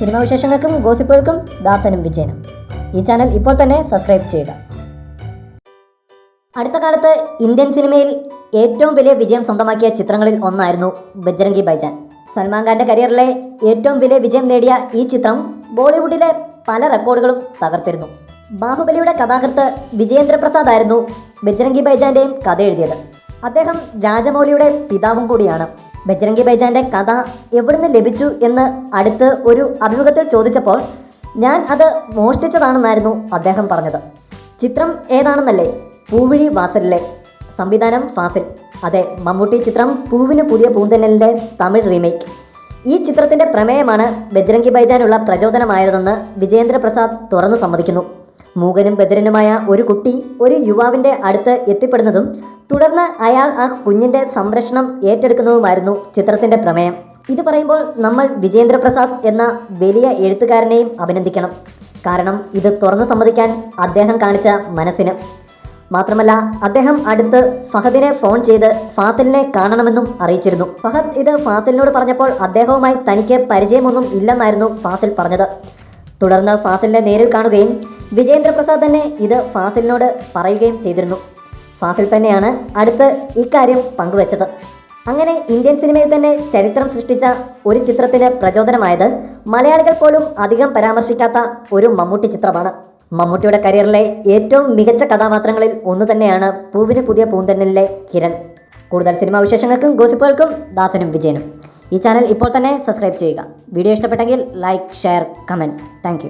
Cinema വിശേഷങ്ങൾക്കും ഗോസിപ്പുകൾക്കും ദാസനും വിജയനും. ഈ channel ഇപ്പോൾ തന്നെ സബ്സ്ക്രൈബ് ചെയ്യുക. അടുത്ത കാലത്ത് ഇന്ത്യൻ സിനിമയിൽ ഏറ്റവും വലിയ വിജയം സ്വന്തമാക്കിയ ചിത്രങ്ങളിൽ ഒന്നായിരുന്നു ബജ്രംഗി ബൈജാൻ. സൽമാൻ ഖാന്റെ കരിയറിലെ ഏറ്റവും വലിയ വിജയം നേടിയ ഈ ചിത്രം ബോളിവുഡിലെ പല റെക്കോർഡുകളും തകർത്തിരുന്നു. ബാഹുബലിയുടെ കഥാകൃത്ത് വിജയേന്ദ്ര പ്രസാദ് ആയിരുന്നു ബജ്രംഗി ബൈജാന്റെയും കഥ എഴുതിയത്. അദ്ദേഹം രാജമൗലിയുടെ പിതാവും കൂടിയാണ്. ബജ്രംഗി ബൈജാന്റെ കഥ എവിടുന്ന് ലഭിച്ചു എന്ന് അടുത്ത് ഒരു അഭിമുഖത്തിൽ ചോദിച്ചപ്പോൾ ഞാൻ അത് മോഷ്ടിച്ചതാണെന്നായിരുന്നു അദ്ദേഹം പറഞ്ഞത്. ചിത്രം ഏതാണെന്നല്ലേ? പൂവിഴി വാസലിലെ സംവിധാനം ഫാസിൽ. അതെ മമ്മൂട്ടി ചിത്രം പൂവിന് പുതിയ പൂന്തന്നലിന്റെ തമിഴ് റീമേക്ക്. ഈ ചിത്രത്തിന്റെ പ്രമേയമാണ് ബജ്രംഗി ബൈജാനുള്ള പ്രചോദനമായതെന്ന് വിജേന്ദ്രപ്രസാദ് തുറന്നു സമ്മതിക്കുന്നു. മൂകനും ബദരനുമായ ഒരു കുട്ടി ഒരു യുവാവിന്റെ അടുത്ത് എത്തിപ്പെടുന്നതും തുടർന്ന് അയാൾ ആ കുഞ്ഞിന്റെ സംരക്ഷണം ഏറ്റെടുക്കുന്നതുമായിരുന്നു ചിത്രത്തിന്റെ പ്രമേയം. ഇത് പറയുമ്പോൾ നമ്മൾ വിജേന്ദ്രപ്രസാദ് എന്ന വലിയ എഴുത്തുകാരനെയും അഭിനന്ദിക്കണം. കാരണം ഇത് തുറന്നു സമ്മതിക്കാൻ അദ്ദേഹം കാണിച്ച മനസ്സിന്. മാത്രമല്ല അദ്ദേഹം അടുത്ത് ഫഹദിനെ ഫോൺ ചെയ്ത് ഫാസിലിനെ കാണണമെന്നും അറിയിച്ചിരുന്നു. ഫഹദ് ഇത് ഫാസിലിനോട് പറഞ്ഞപ്പോൾ അദ്ദേഹവുമായി തനിക്ക് പരിചയമൊന്നും ഇല്ലെന്നായിരുന്നു ഫാസിൽ പറഞ്ഞത്. തുടർന്ന് ഫാസിലിനെ നേരിൽ കാണുകയും വിജേന്ദ്ര പ്രസാദ് തന്നെ ഇത് ഫാസിലിനോട് പറയുകയും ചെയ്തിരുന്നു. ഫാസിൽ തന്നെയാണ് അടുത്ത് ഇക്കാര്യം പങ്കുവച്ചത്. അങ്ങനെ ഇന്ത്യൻ സിനിമയിൽ തന്നെ ചരിത്രം സൃഷ്ടിച്ച ഒരു ചിത്രത്തിന് പ്രചോദനമായത് മലയാളികൾ പോലും അധികം പരാമർശിക്കാത്ത ഒരു മമ്മൂട്ടി ചിത്രമാണ്. മമ്മൂട്ടിയുടെ കരിയറിലെ ഏറ്റവും മികച്ച കഥാപാത്രങ്ങളിൽ ഒന്ന് തന്നെയാണ് പൂവിന് പുതിയ പൂന്തന്നലിലെ കിരൺ. കൂടുതൽ സിനിമാ വിശേഷങ്ങൾക്കും ഗോസിപ്പുകൾക്കും ദാസനും വിജയനും. ഈ ചാനൽ ഇപ്പോൾ തന്നെ സബ്സ്ക്രൈബ് ചെയ്യുക. വീഡിയോ ഇഷ്ടപ്പെട്ടെങ്കിൽ ലൈക്ക് ഷെയർ കമന്റ്. താങ്ക്